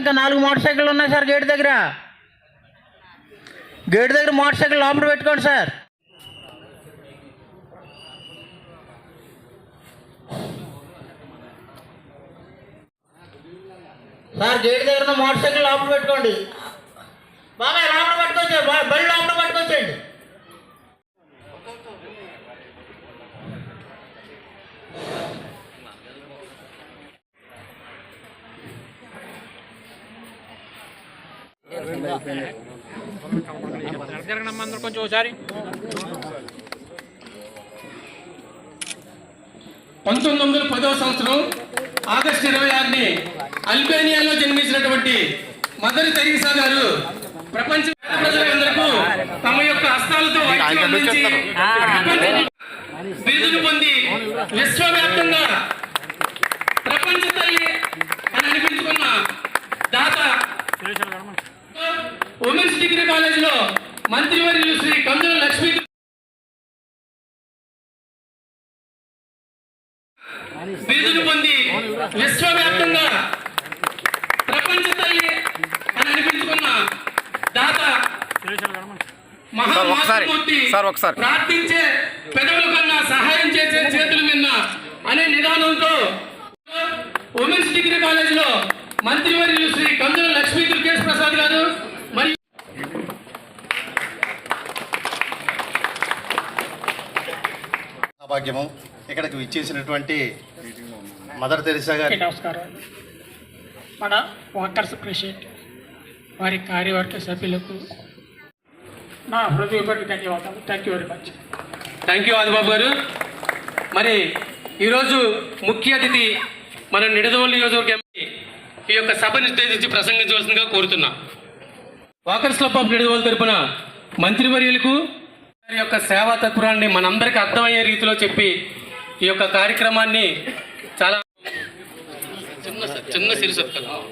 ఇంకా నాలుగు మోటార్ సైకిళ్ళు ఉన్నాయి సార్ గేట్ దగ్గర. గేట్ దగ్గర మోటార్ సైకిల్ లోపల పెట్టుకోండి సార్. సార్ గేట్ దగ్గర ఉన్న మోటార్ సైకిల్ లోపల పెట్టుకోండి. బాబాయ్ లోపల పట్టుకొచ్చే బళ్ళు లోపల పట్టుకొచ్చేయండి. జరగనమ్మా అందరు కొంచెం ఒకసారి పంతొమ్మిది వందల పదవ సంవత్సరం ఆగస్టు ఇరవై ఆరుని అల్బేనియాలో జన్మించినటువంటి మదర్ తెరీసా గారు ప్రపంచ ప్రజలందరికీ తమ యొక్క హస్తాలతో బిరుదును పొంది విశ్వవ్యాప్తంగా ప్రపంచ తల్లి అని అనిపించుకున్న దాత ఉమెన్స్ డిగ్రీ కాలేజీలో మంత్రివర్యులు శ్రీ కందుల లక్ష్మీ బిరుదును పొంది విశ్వవ్యాప్తంగా ప్రపంచ తల్లి అని అనిపించుకున్న దాత మహామూర్తి. ప్రార్థించే పెదవుల కన్నా సహాయం చేసే చేతులు విన్న అనే నిదానంతో ఉమెన్స్ డిగ్రీ కాలేజీలో మంత్రివర్యులు శ్రీ కందుల లక్ష్మీ దుర్గేష్ ప్రసాద్ గారు భాగ్యము ఇక్కడికి విచ్చేసినటువంటి మదర్ తెరిసా గారి. నమస్కారం. మన వాకర్స్ ప్రెసిడెంట్ వారి కార్యవర్గ సభ్యులకు నా హృదయపూర్వక ధన్యవాదాలు thank you very much thank you Adibabu garu. మరి ఈరోజు ముఖ్య అతిథి మన నిడదవోలు నియోజకవర్గం ఈ యొక్క సభను ఉద్దేశించి ప్రసంగించవలసిందిగా కోరుతున్నా. వాకర్స్ క్లబ్ ఆఫ్ నిడదవోలు తరపున మంత్రివర్యులకు వారి యొక్క సేవా తత్పురాన్ని మనందరికీ అర్థమయ్యే రీతిలో చెప్పి ఈ యొక్క కార్యక్రమాన్ని చాలా చిన్న చిన్న సిరి సత్కారం.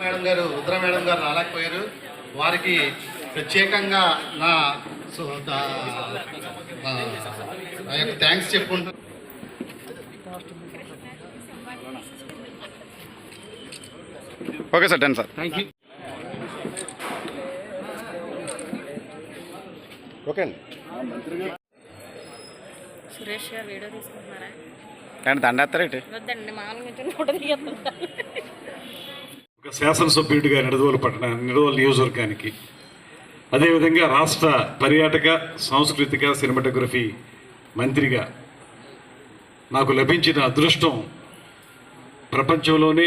మేడం గారు రుద్ర మేడం గారు రాలేకపోయారు. వారికి ప్రత్యేకంగా నా యొక్క థ్యాంక్స్ చెప్పుకుంటూ okay sir done sir thank you okay అండి. సురేష్ గారు వీడియో తీసుకుంటున్నారా? కానీ దండేస్తారేంటి వద్దండి మామూలుగా ఫోటో ఒక శాసనసభ్యుడిగా నిడదవోలు పట్టణ నిడదవోలు నియోజకవర్గానికి అదేవిధంగా రాష్ట్ర పర్యాటక సాంస్కృతిక సినిమాటోగ్రఫీ మంత్రిగా నాకు లభించిన అదృష్టం ప్రపంచంలోనే